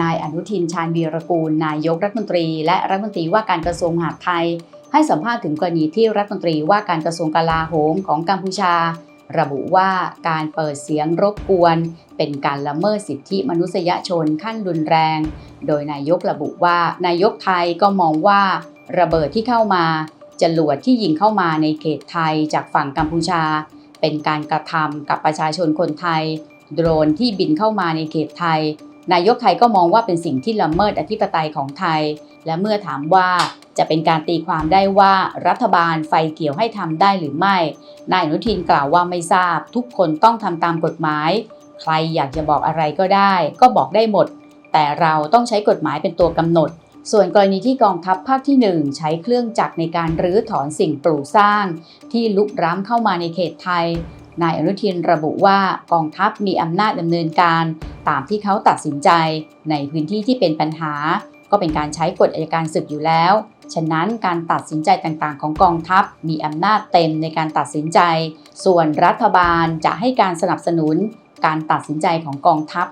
นายอนุทินชาญวีรกูล นายกรัฐมนตรี และรัฐมนตรีว่าการกระทรวงมหาดไทย ให้สัมภาษณ์ถึงกรณีที่รัฐมนตรีว่าการกระทรวงกลาโหมของกัมพูชา ระบุว่าการเปิดเสียงรบกวน เป็นการละเมิดสิทธิมนุษยชนขั้นรุนแรง โดยนายกระบุว่านายกไทยก็มองว่าระเบิดที่เข้ามาจรวดที่ยิงเข้ามาในเขตไทยจากฝั่งกัมพูชา เป็นการกระทำกับประชาชนคนไทย โดรนที่บินเข้ามาในเขตไทย นายกไทยก็มองว่าเป็นสิ่งที่ละเมิดอธิปไตยของไทย และเมื่อถามว่าจะเป็นการตีความได้ว่ารัฐบาลไฟเกี่ยวให้ทำได้หรือไม่ นายอนุทินกล่าวว่าไม่ทราบ ทุกคนต้องทำตามกฎหมาย ใครอยากจะบอกอะไรก็ได้ ก็บอกได้หมด แต่เราต้องใช้กฎหมายเป็นตัวกำหนด ส่วนกรณีที่กองทัพภาคที่ 1 ใช้เครื่องจักรในการรื้อถอนสิ่งปลูกสร้าง ที่ลุกร้ำเข้ามาในเขตไทย นายอนุทินระบุว่ากองทัพมีอำนาจดำเนินการตามที่เขาตัดสินใจ ในพื้นที่ที่เป็นปัญหา ก็เป็นการใช้กฎอัยการศึกอยู่แล้ว ฉะนั้นการตัดสินใจต่างๆ ของกองทัพมีอำนาจเต็มในการตัดสินใจ ส่วนรัฐบาลจะให้การสนับสนุนการตัดสินใจของกองทัพ